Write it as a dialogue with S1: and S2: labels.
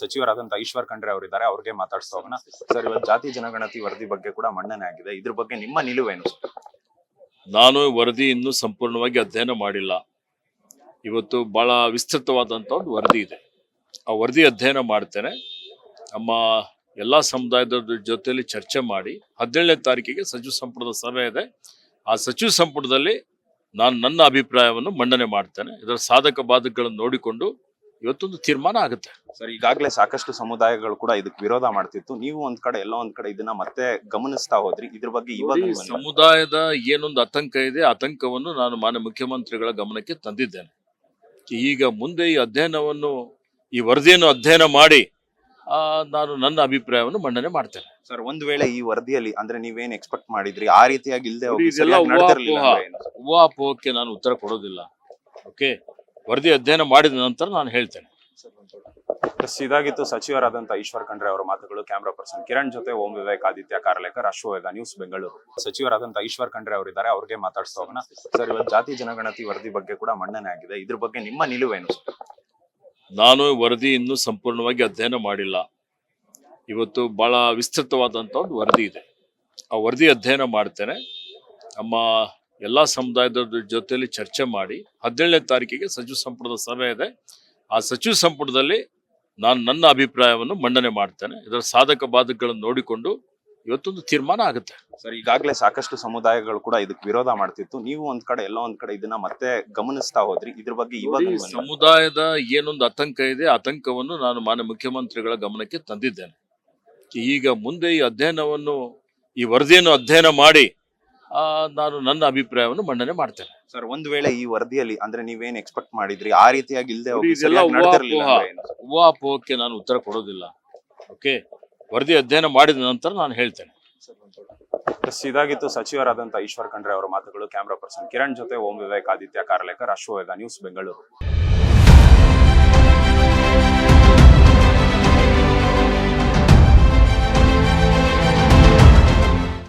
S1: ಸಚಿವರಾದಂತ ಈಶ್ವರ್ ಖಂಡ್ರೆ ಅವರಿದ್ದಾರೆ, ಅವ್ರಿಗೆ ಮಾತಾಡ್ಸ್ತಾ ಹೋಗೋಣ. ಸರ್, ಇವತ್ತು ಜಾತಿ ಜನಗಣತಿ ವರದಿ ಬಗ್ಗೆ ಕೂಡ ಮಂಡನೆ ಆಗಿದೆ. ಇದ್ರ ಬಗ್ಗೆ ನಿಮ್ಮ ನಿಲುವೇನು
S2: ನಾನು ವರದಿ ಇನ್ನೂ ಸಂಪೂರ್ಣವಾಗಿ ಅಧ್ಯಯನ ಮಾಡಿಲ್ಲ. ಇವತ್ತು ಬಹಳ ವಿಸ್ತೃತವಾದಂಥ ಒಂದು ವರದಿ ಇದೆ. ಆ ವರದಿ ಅಧ್ಯಯನ ಮಾಡ್ತೇನೆ. ನಮ್ಮ ಎಲ್ಲ ಸಮುದಾಯದ ಜೊತೆಯಲ್ಲಿ ಚರ್ಚೆ ಮಾಡಿ ಹದಿನೇಳನೇ ತಾರೀಕಿಗೆ ಸಚಿವ ಸಂಪುಟದ ಸಭೆ ಇದೆ. ಆ ಸಚಿವ ಸಂಪುಟದಲ್ಲಿ ನಾನು ನನ್ನ ಅಭಿಪ್ರಾಯವನ್ನು ಮಂಡನೆ ಮಾಡ್ತೇನೆ. ಇದರ ಸಾಧಕ ಬಾಧಕಗಳನ್ನು ನೋಡಿಕೊಂಡು ಇವತ್ತೊಂದು ತೀರ್ಮಾನ ಆಗುತ್ತೆ.
S1: ಸರ್ ಈಗಾಗಲೇ ಸಾಕಷ್ಟು ಸಮುದಾಯಗಳು ಕೂಡ ಇದಕ್ಕೆ ವಿರೋಧ ಮಾಡ್ತಿತ್ತು. ನೀವು ಒಂದ್ ಕಡೆ ಎಲ್ಲೋ ಒಂದ್ ಕಡೆ ಇದನ್ನ ಮತ್ತೆ ಗಮನಿಸ್ತಾ ಹೋದ್ರಿ. ಇದ್ರ ಬಗ್ಗೆ ಇವಾಗ
S2: ಸಮುದಾಯದ ಏನೊಂದು ಆತಂಕ ಇದೆ ಆತಂಕವನ್ನು ನಾನು ಮಾನ್ಯ ಮುಖ್ಯಮಂತ್ರಿಗಳ ಗಮನಕ್ಕೆ ತಂದಿದ್ದೇನೆ. ಈಗ ಮುಂದೆ ಈ ಅಧ್ಯಯನವನ್ನು ಈ ವರದಿಯನ್ನು ಅಧ್ಯಯನ ಮಾಡಿ ಆ, ನಾನು ನನ್ನ ಅಭಿಪ್ರಾಯವನ್ನು ಮಂಡನೆ ಮಾಡ್ತೇನೆ.
S1: ಸರ್ ಒಂದ್ ವೇಳೆ ಈ ವರದಿಯಲ್ಲಿ ಅಂದ್ರೆ ನೀವೇನ್ ಎಕ್ಸ್ಪೆಕ್ಟ್ ಮಾಡಿದ್ರಿ? ಆ ರೀತಿಯಾಗಿ ಇಲ್ದೆ
S2: ನೋಡಿ,
S1: ಹೋಗಿ
S2: ಇದೆಲ್ಲ
S1: ಸರಿಯಾಗಿ ನಡೆದಿರ್ಲಿಲ್ಲ ಅಂದ್ರೆ ಏನು? ಸರ್?
S2: ಊಹಾಪೋಹಕ್ಕೆ ನಾನು ಉತ್ತರ ಕೊಡೋದಿಲ್ಲ. ಓಕೆ ವರದಿ ಅಧ್ಯಯನ ಮಾಡಿದ ನಂತರ ನಾನು ಹೇಳ್ತೇನೆ.
S1: ಇದಾಗಿತ್ತು ಸಚಿವರಾದಂತಹ ಈಶ್ವರ್ ಖಂಡ್ರೆ ಅವರ ಮಾತುಗಳು ಕ್ಯಾಮರಾ ಪರ್ಸನ್ ಕಿರಣ್ ಜೊತೆ ಓಂ ವಿವೇಕ್ ಆದಿತ್ಯ ಕಾರ್ಲೇಕರ್ ಅಶ್ವವೇಗ ನ್ಯೂಸ್ ಬೆಂಗಳೂರು ಸಚಿವರಾದಂತಹ ಈಶ್ವರ್ ಖಂಡ್ರೆ ಅವರಿದ್ದಾರೆ ಅವ್ರಿಗೆ ಮಾತಾಡ್ಸ್ತಾ ಹೋಗೋಣ. ಸರ್ ಇವತ್ತು ಜಾತಿ ಜನಗಣತಿ ವರದಿ ಬಗ್ಗೆ ಕೂಡ ಮನ್ನಣೆ ಆಗಿದೆ. ಇದ್ರ ಬಗ್ಗೆ ನಿಮ್ಮ ನಿಲುವೇನು ಸರ್
S2: ನಾನು ವರದಿ ಇನ್ನೂ ಸಂಪೂರ್ಣವಾಗಿ ಅಧ್ಯಯನ ಮಾಡಿಲ್ಲ. ಇವತ್ತು ಬಹಳ ವಿಸ್ತೃತವಾದಂಥ ಒಂದು ವರದಿ ಇದೆ. ಆ ವರದಿ ಅಧ್ಯಯನ ಮಾಡ್ತೇನೆ. ನಮ್ಮ ಎಲ್ಲ ಸಮುದಾಯದ ಜೊತೆಯಲ್ಲಿ ಚರ್ಚೆ ಮಾಡಿ ಹದಿನೇಳನೇ ತಾರೀಕಿಗೆ ಸಚಿವ ಸಂಪುಟದ ಸಭೆ ಇದೆ. ಆ ಸಚಿವ ಸಂಪುಟದಲ್ಲಿ ನಾನು ನನ್ನ ಅಭಿಪ್ರಾಯವನ್ನು ಮಂಡನೆ ಮಾಡ್ತೇನೆ. ಇದರ ಸಾಧಕ ಬಾಧಕಗಳನ್ನು ನೋಡಿಕೊಂಡು ಇವತ್ತೊಂದು ತೀರ್ಮಾನ ಆಗುತ್ತೆ.
S1: ಸರ್ ಈಗಾಗಲೇ ಸಾಕಷ್ಟು ಸಮುದಾಯಗಳು ಕೂಡ ಇದಕ್ಕೆ ವಿರೋಧ ಮಾಡ್ತಿತ್ತು. ನೀವು ಒಂದ್ ಕಡೆ ಎಲ್ಲೋ ಒಂದ್ ಕಡೆ ಇದನ್ನ ಮತ್ತೆ ಗಮನಿಸ್ತಾ ಹೋದ್ರಿ. ಇದ್ರ ಬಗ್ಗೆ ಇವಾಗ
S2: ಸಮುದಾಯದ ಏನೊಂದು ಆತಂಕ ಇದೆ ಆತಂಕವನ್ನು ನಾನು ಮಾನ್ಯ ಮುಖ್ಯಮಂತ್ರಿಗಳ ಗಮನಕ್ಕೆ ತಂದಿದ್ದೇನೆ. ಈಗ ಮುಂದೆ ಈ ಅಧ್ಯಯನವನ್ನು ಈ ವರದಿಯನ್ನು ಅಧ್ಯಯನ ಮಾಡಿ ನಾನು ನನ್ನ ಅಭಿಪ್ರಾಯವನ್ನು ಮಂಡನೆ ಮಾಡ್ತೇನೆ.
S1: ಸರ್ ಒಂದ್ ವೇಳೆ ಈ ವರದಿಯಲ್ಲಿ ಅಂದ್ರೆ ನೀವೇನ್ ಎಕ್ಸ್ಪೆಕ್ಟ್ ಮಾಡಿದ್ರಿ? ಆ ರೀತಿಯಾಗಿ ಇಲ್ಲದೆ?
S2: ಊಹಾಪೋಹಕ್ಕೆ ನಾನು ಉತ್ತರ ಕೊಡೋದಿಲ್ಲ. ಓಕೆ ವರದಿ ಅಧ್ಯಯನ ಮಾಡಿದ ನಂತರ ನಾನು ಹೇಳ್ತೇನೆ.
S1: ಇದಾಗಿತ್ತು ಸಚಿವರಾದಂತಹ ಈಶ್ವರ್ ಖಂಡ್ರೆ ಅವರ ಮಾತುಗಳು. ಕ್ಯಾಮ್ರಾ ಪರ್ಸನ್ ಕಿರಣ್ ಜೊತೆ ಓಂ ವಿವೇಕ್ ಆದಿತ್ಯ ಕಾರ್ಲೇಕರ್ ಅಶ್ವವೇದ ನ್ಯೂಸ್ ಬೆಂಗಳೂರು.